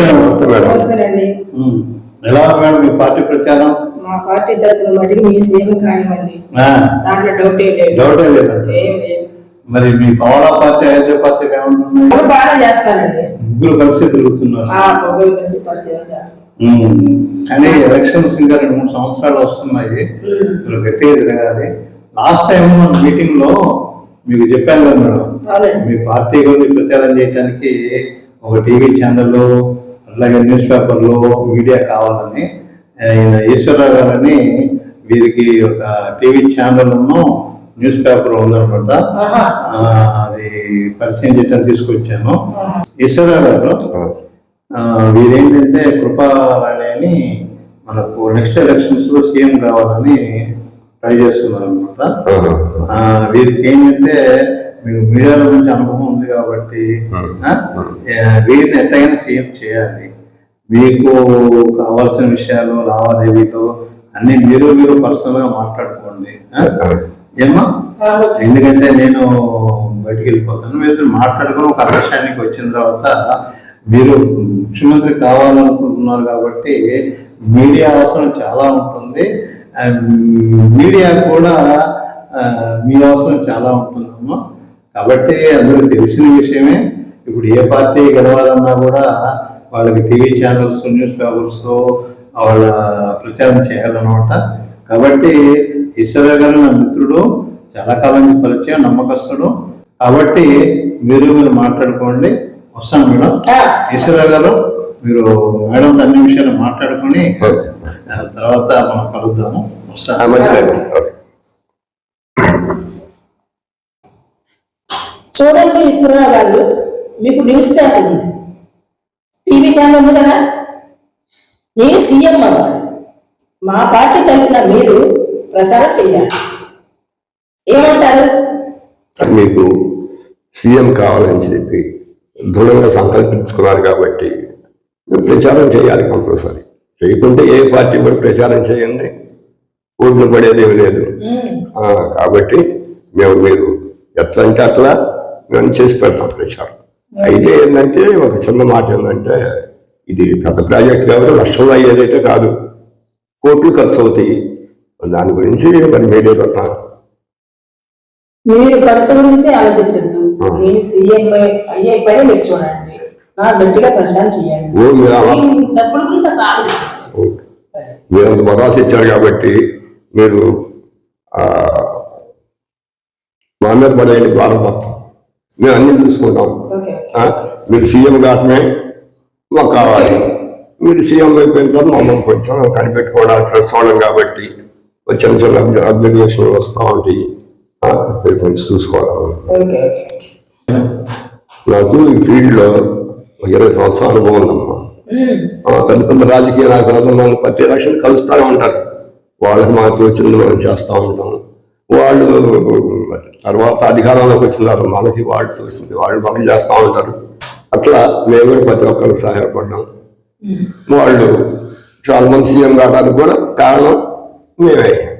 నమస్తే మేడం. ఎలా మేడం మీ పార్టీ ప్రచారం? మా పార్టీ తరఫున మటుకు మీ సీఎం ఖాయమండి. ఆ, దాంట్లో డౌట్ ఏం లేదు. డౌటే లేదండి. ఏం లేదు. మరి మీ పవలా పార్టీ అయోధ్య పార్టీ ఏమంటున్నాయి అప్పుడు బాగా చేస్తానండి ముగ్గురు కలిసి తిరుగుతున్నారు. కలిసి పరిచయం. కానీ ఎలక్షన్స్ ఇంకా రెండు మూడు సంవత్సరాలు వస్తున్నాయి. మీరు గట్టిగా తిరగాలి. లాస్ట్ టైం మన మీటింగ్లో మీకు చెప్పాను కదా మేడం. మీ పార్టీ గురించి ప్రచారం చేయడానికి ఒక టీవీ ఛానల్ అట్లాగే న్యూస్ పేపర్లు మీడియా కావాలని ఆయన ఈశ్వరరావు గారని వీరికి ఒక టీవీ ఛానల్ న్యూస్ పేపర్. ఆ, అది పరిచయం చేయడానికి తీసుకొచ్చాను. ఈశ్వరరావు గారు వీరేంటంటే కృపారాణి అని మనకు నెక్స్ట్ ఎలక్షన్స్లో సీఎం కావాలని ట్రై చేస్తున్నారు అనమాట వీరికి ఏంటంటే మీకు మీడియాలో మంచి అనుభవం ఉంది కాబట్టి వీరిని ఎట్టగైనా సీఎం చేయాలి. మీకు కావాల్సిన విషయాలు లావాదేవీలు అన్ని మీరు మీరు పర్సనల్గా మాట్లాడుకోండి ఆ, ఎందుకంటే నేను బయటికి వెళ్ళిపోతాను. మీరు మాట్లాడుకుని ఒక అవకాశానికి వచ్చిన తర్వాత మీరు ముఖ్యమంత్రి కావాలనుకుంటున్నారు కాబట్టి మీడియా అవసరం చాలా ఉంటుంది. మీడియా కూడా మీ అవసరం చాలా ఉంటుందమ్మా. కాబట్టి అందరికి తెలిసిన విషయమే. ఇప్పుడు ఏ పార్టీ గెలవాలన్నా కూడా వాళ్ళకి టీవీ ఛానల్స్ న్యూస్ పేపర్స్ వాళ్ళ ప్రచారం చేయాలన్నమాట. కాబట్టి ఈశ్వర గారు నా మిత్రుడు చాలా కాలం పరిచయం నమ్మకస్తుడు. కాబట్టి మీరు మీరు మాట్లాడుకోండి. వస్తాను మేడం. ఆ, ఈశ్వర గారు మీరు మేడం అన్ని విషయాలు మాట్లాడుకొని తర్వాత మనం కలుద్దాము. వస్తాను. చూడండి ఈశ్వరరావు గారు మీకు న్యూస్ పేపర్ ఉంది. టీవీ ఛానల్ ఉంది కదా? నేను సీఎం అవ్వాలి. మా పార్టీ తరఫున మీరు ప్రసారం చేయాలి. ఏమంటారు? మీకు సీఎం కావాలని చెప్పి దృఢంగా సంకల్పించుకున్నారు కాబట్టి మీరు ప్రచారం చేయాలి కంపల్సరీ. చేయకుంటే ఏ పార్టీ కూడా ప్రచారం చేయండి. ఓట్లు పడేది ఏమి లేదు కాబట్టి మేము మీరు ఎట్లా అంటే అట్లా మేము చేసి పెడతాం ప్రచారం. అయితే ఏంటంటే ఒక చిన్న మాట ఏంటంటే ఇది పెద్ద ప్రాజెక్ట్ కాబట్టి లక్షల్లో అయ్యేదైతే కాదు కోట్లు ఖర్చు అవుతాయి. దాని గురించి మరి మీరే చెప్తాను మీరు ఖర్చు గురించి ఆలోచించద్దు. నేను సీఎం అయ్యే పని మీరు చూడండి. నా గట్టిగా చేయండి. డబ్బుల గురించి అసలు ఆలోచించదు మీరు అంత భరోసా ఇచ్చారు కాబట్టి మీరు మా మీద పడేయండి మొత్తం మేము అన్ని చూసుకుంటాం. మీరు సీఎం కావటమే మాకు కావాలి. మీరు సీఎం అయిపోయిన తర్వాత మమ్మల్ని కొంచెం కనిపెట్టుకోవడానికి ప్రెస్ వాళ్ళం కాబట్టి చిన్న చిన్న అబ్జర్వేషన్లు వస్తూ ఉంటాయి. మీరు కొంచెం చూసుకోవాలి. నాకు ఈ ఫీల్డ్లో ఇరవై సంవత్సరాల అనుభవం ఉందమ్మా పెద్ద పెద్ద రాజకీయ నాయకులు మనం ప్రతి ఎలక్షన్ కలుస్తూనే ఉంటారు. వాళ్ళకి మాకు తోచింది మనం చేస్తూ ఉంటాం. వాళ్ళు తర్వాత అధికారంలోకి వచ్చిన తర్వాత మనకి వాళ్ళు తోచింది వాళ్ళు మనకి చేస్తూ ఉంటారు. అట్లా మేము కూడా ప్రతి ఒక్కరికి సహాయపడ్డాం. వాళ్ళు చాలా మంది సీఎం కావడానికి కూడా కారణం మేమే.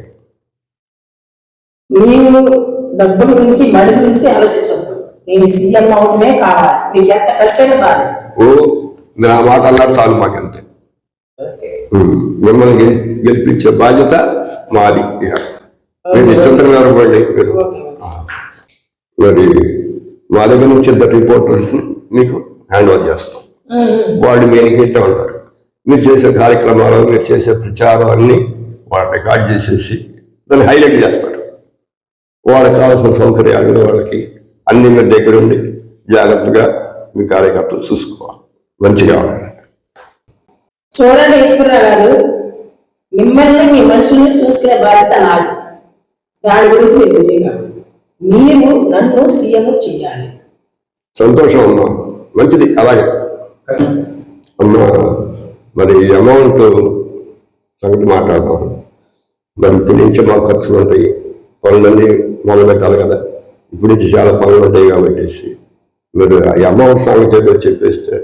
మీరు డబ్బుల గురించి మడి గురించి ఆలోచించవద్దు నేను సీఎం అవడమే కావాలి. మీకు ఎంత ఖర్చు అయినా బాగా ఓ మీరు ఆ మాట అన్నారు చాలు మాకంతే. మిమ్మల్ని గెలి- గెలిపించే బాధ్యత మాది. మీరు నిశ్చింతగా మీరు. మరి మా దగ్గర నుంచి ఇద్దరు రిపోర్టర్స్ మీకు హ్యాండ్ ఓవర్ చేస్తాం వాళ్ళు మీరికిట్టే ఉంటారు. మీరు చేసే కార్యక్రమాలు మీరు చేసే ప్రచారం అన్ని వాళ్ళు రికార్డ్ చేసేసి దాన్ని హైలైట్ చేస్తారు. వాళ్ళకి కావాల్సిన సౌకర్యాలు వాళ్ళకి అన్ని మీరు దగ్గర ఉండి జాగ్రత్తగా మీ కార్యకర్తలు చూసుకోవాలి. మంచిగా ఉండాలి. చూడండి ఈశ్వరరావు గారు మిమ్మల్ని మీ మనుషుల్ని చూసుకునే బాధ్యత నాది. దాని గురించి మీకు మీరు నన్ను సీఎం చేయాలి సంతోషం అమ్మా. మంచిది. అలాగే. అమ్మా మరి అమౌంట్ సంగతి మాట్లాడదాం. మరి ఇప్పటి నుంచి మాకు ఖర్చులు ఉంటాయి. పనులన్నీ మొదలు పెట్టాలి కదా. ఇప్పటి నుంచి చాలా పనులు ఉంటాయి కాబట్టి మీరు ఈ అమౌంట్ సంగతి ఏదో చెప్పేస్తే.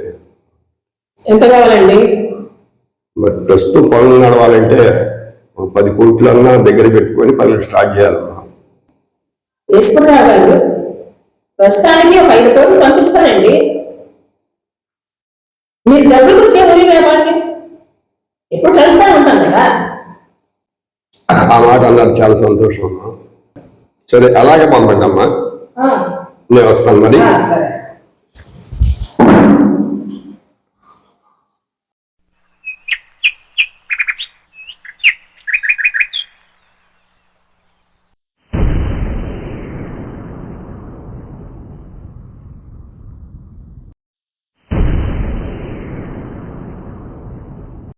ఎంత కావాలండి? మరి ప్రస్తుతం పనులు నడవాలంటే పది కోట్లన్నా దగ్గర పెట్టుకొని పనులు స్టార్ట్ చేయాలమ్మా. ఈశ్వరరావు గారు ప్రస్తుతానికి ఒక ఐదు కోట్లు పంపిస్తానండి మీరు డబ్బులు గురించి ఎవరి వ్యాపారాన్ని ఎప్పుడు కలుస్తూ ఉంటాం కదా? ఆ మాట అన్నారు చాలా సంతోషం అమ్మా. సరే అలాగే పంపండి అమ్మా నేను వస్తాను మరి. సరే.